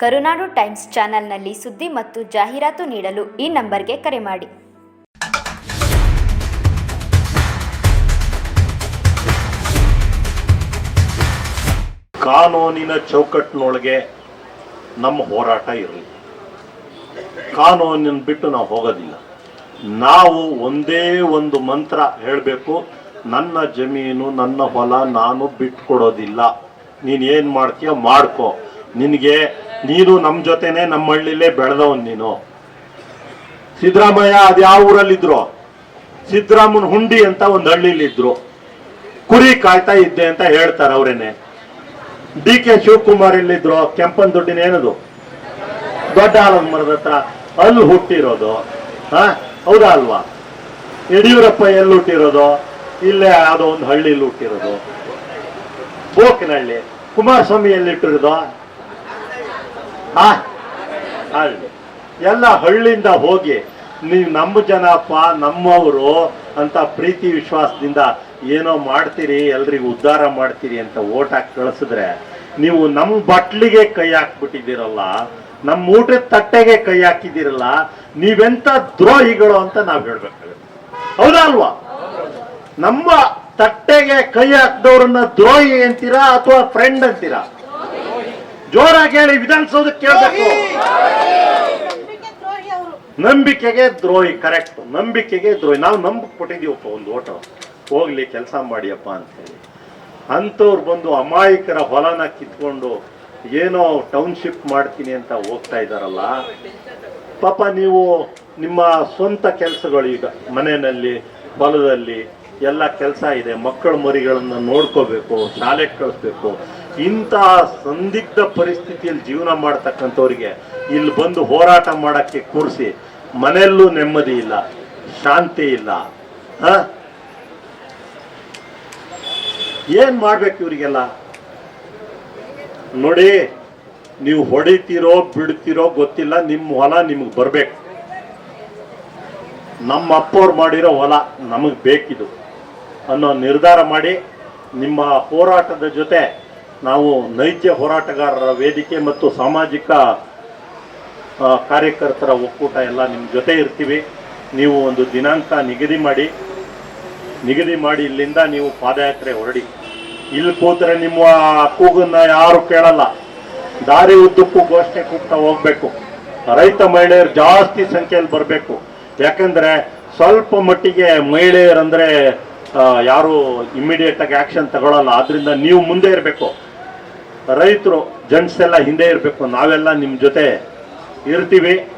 ಕರುನಾಡು times ಚಾನೆಲ್ನಲ್ಲಿ ಸುದ್ದಿ ಮತ್ತು ಜಾಹೀರಾತು ನೀಡಲು ಈ ನಂಬರ್ಗೆ ಕರೆ ಮಾಡಿ. ಕಾನೂನಿನ ಚೌಕಟ್ಟಿನೊಳಗೆ ನಮ್ಮ ಹೋರಾಟ ಇರಲಿ. ಕಾನೂನಿನ ಬಿಟ್ಟು ನಾವು ಹೋಗೋದಿಲ್ಲ. ನಾವು ಒಂದೇ ಒಂದು ಮಂತ್ರ ಹೇಳಬೇಕು, ನನ್ನ ಜಮೀನು, ನನ್ನ ಹೊಲ ನಾನು ಬಿಟ್ಕೊಡೋದಿಲ್ಲ. ನೀನು ಏನು ಮಾಡ್ತೀಯ ಮಾಡ್ಕೋ. ನಿನಗೆ ನೀನು ನಮ್ಮ ಜೊತೆನೆ ನಮ್ಮ ಹಳ್ಳಿಲೇ ಬೆಳೆದವನ್ ನೀನು. ಸಿದ್ದರಾಮಯ್ಯ ಅದು ಯಾವ ಊರಲ್ಲಿದ್ರು? ಸಿದ್ದರಾಮನ್ ಹುಂಡಿ ಅಂತ ಒಂದು ಹಳ್ಳಿಲಿದ್ರು. ಕುರಿ ಕಾಯ್ತಾ ಇದ್ದೆ ಅಂತ ಹೇಳ್ತಾರೆ ಅವರೇನೆ. ಡಿ ಕೆ ಶಿವಕುಮಾರ್ ಇಲ್ಲಿದ್ರು ಕೆಂಪನ್ ದುಡ್ಡಿನ ಏನದು? ದೊಡ್ಡ ಆಲದ ಮರದ ಹತ್ರ ಅಲ್ಲಿ ಹುಟ್ಟಿರೋದು. ಹಾ, ಹೌದಾ ಅಲ್ವಾ? ಯಡಿಯೂರಪ್ಪ ಎಲ್ಲಿ ಹುಟ್ಟಿರೋದು? ಇಲ್ಲೇ ಯಾವುದೋ ಒಂದು ಹಳ್ಳಿಲಿ ಹುಟ್ಟಿರೋದು. ಬೋಕಿನಹಳ್ಳಿ. ಕುಮಾರಸ್ವಾಮಿ ಎಲ್ಲಿ ಇಟ್ಟಿರೋದು? ಹಳ್ಳಿ ಎಲ್ಲ ಹಳ್ಳಿಯಿಂದ ಹೋಗಿ ನೀವು ನಮ್ಮ ಜನಪ್ಪ, ನಮ್ಮವರು ಅಂತ ಪ್ರೀತಿ ವಿಶ್ವಾಸದಿಂದ ಏನೋ ಮಾಡ್ತೀರಿ, ಎಲ್ರಿಗೂ ಉದ್ಧಾರ ಮಾಡ್ತೀರಿ ಅಂತ ಓಟ್ ಹಾಕಿ ಕಳಿಸಿದ್ರೆ ನೀವು ನಮ್ಮ ಬಟ್ಲಿಗೆ ಕೈ ಹಾಕ್ಬಿಟ್ಟಿದ್ದೀರಲ್ಲ ನಮ್ಮ ಊಟದ ತಟ್ಟೆಗೆ ಕೈ ಹಾಕಿದ್ದೀರಲ್ಲ, ನೀವೆಂತ ದ್ರೋಹಿಗಳು ಅಂತ ನಾವು ಹೇಳ್ಬೇಕಾಗುತ್ತೆ. ಹೌದಾ ಅಲ್ವಾ? ನಮ್ಮ ತಟ್ಟೆಗೆ ಕೈ ಹಾಕ್ದವ್ರನ್ನ ದ್ರೋಹಿ ಅಂತೀರಾ ಅಥವಾ ಫ್ರೆಂಡ್ ಅಂತೀರಾ? ಜೋರಾಗಿ ಹೇಳಿ ವಿಧಾನಸೌಧಕ್ಕೆ ಕೇಳಬೇಕು. ನಂಬಿಕೆಗೆ ದ್ರೋಹಿ ಕರೆಕ್ಟ್. ನಂಬಿಕೆಗೆ ದ್ರೋಹಿ. ನಾವು ನಂಬಿಕೆ ಕೊಟ್ಟಿದೀವಪ್ಪ ಒಂದು ಓಟ. ಹೋಗ್ಲಿ ಕೆಲಸ ಮಾಡಿಯಪ್ಪ ಅಂತ ಹೇಳಿ ಅಂಥವ್ರು ಬಂದು ಅಮಾಯಕರ ಹೊಲನ ಕಿತ್ಕೊಂಡು ಏನೋ ಟೌನ್ಶಿಪ್ ಮಾಡ್ತೀನಿ ಅಂತ ಹೋಗ್ತಾ ಇದ್ದಾರಲ್ಲ ಪಾಪ ನೀವು ನಿಮ್ಮ ಸ್ವಂತ ಕೆಲಸಗಳು ಈಗ ಮನೆಯಲ್ಲಿ ಹೊಲದಲ್ಲಿ ಎಲ್ಲ ಕೆಲಸ ಇದೆ. ಮಕ್ಕಳ ಮರಿಗಳನ್ನು ನೋಡ್ಕೋಬೇಕು ಶಾಲೆಗೆ ಕಳಿಸ್ಬೇಕು. ಇಂಥ ಸಂದಿಗ್ಧ ಪರಿಸ್ಥಿತಿಯಲ್ಲಿ ಜೀವನ ಮಾಡ್ತಕ್ಕಂಥವ್ರಿಗೆ ಇಲ್ಲಿ ಬಂದು ಹೋರಾಟ ಮಾಡೋಕ್ಕೆ ಕೂರಿಸಿ ಮನೆಯಲ್ಲೂ ನೆಮ್ಮದಿ ಇಲ್ಲ, ಶಾಂತಿ ಇಲ್ಲ? ಏನ್ ಮಾಡ್ಬೇಕು ಇವರಿಗೆಲ್ಲ? ನೋಡಿ, ನೀವು ಹೊಡಿತೀರೋ ಬಿಡ್ತೀರೋ ಗೊತ್ತಿಲ್ಲ, ನಿಮ್ಮ ಹೊಲ ನಿಮಗೆ ಬರಬೇಕು. ನಮ್ಮ ಅಪ್ಪವ್ರು ಮಾಡಿರೋ ಹೊಲ ನಮಗೆ ಬೇಕಿದು. ಅನ್ನೋ ನಿರ್ಧಾರ ಮಾಡಿ ನಿಮ್ಮ ಹೋರಾಟದ ಜೊತೆ ನಾವು ನೈಜ ಹೋರಾಟಗಾರರ ವೇದಿಕೆ ಮತ್ತು ಸಾಮಾಜಿಕ ಕಾರ್ಯಕರ್ತರ ಒಕ್ಕೂಟ ಎಲ್ಲ ನಿಮ್ಮ ಜೊತೆ ಇರ್ತೀವಿ. ನೀವು ಒಂದು ದಿನಾಂಕ ನಿಗದಿ ಮಾಡಿ ನಿಗದಿ ಮಾಡಿ ಇಲ್ಲಿಂದ ನೀವು ಪಾದಯಾತ್ರೆ ಹೊರಡಿ. ಇಲ್ಲಿ ಕೂತ್ರೆ ನಿಮ್ಮ ಕೂಗನ್ನ ಯಾರು ಕೇಳಲ್ಲ. ದಾರಿ ಉದ್ದಕ್ಕೂ ಘೋಷಣೆ ಕೂಗ್ತಾ ಹೋಗ್ಬೇಕು. ರೈತ ಮಹಿಳೆಯರು ಜಾಸ್ತಿ ಸಂಖ್ಯೆಯಲ್ಲಿ ಬರಬೇಕು. ಯಾಕಂದ್ರೆ ಸ್ವಲ್ಪ ಮಟ್ಟಿಗೆ ಮಹಿಳೆಯರಂದ್ರೆ ಯಾರು ಇಮಿಡಿಯೇಟ್ ಆಗಿ ಆಕ್ಷನ್ ತಗೊಳ್ಳಲ್ಲ ಆದ್ರಿಂದ ನೀವು ಮುಂದೆ ಇರಬೇಕು. ರೈತರು ಜೆಂಟ್ಸ್ ಎಲ್ಲ ಹಿಂದೆ ಇರಬೇಕು. ನಾವೆಲ್ಲ ನಿಮ್ಮ ಜೊತೆ ಇರ್ತೀವಿ.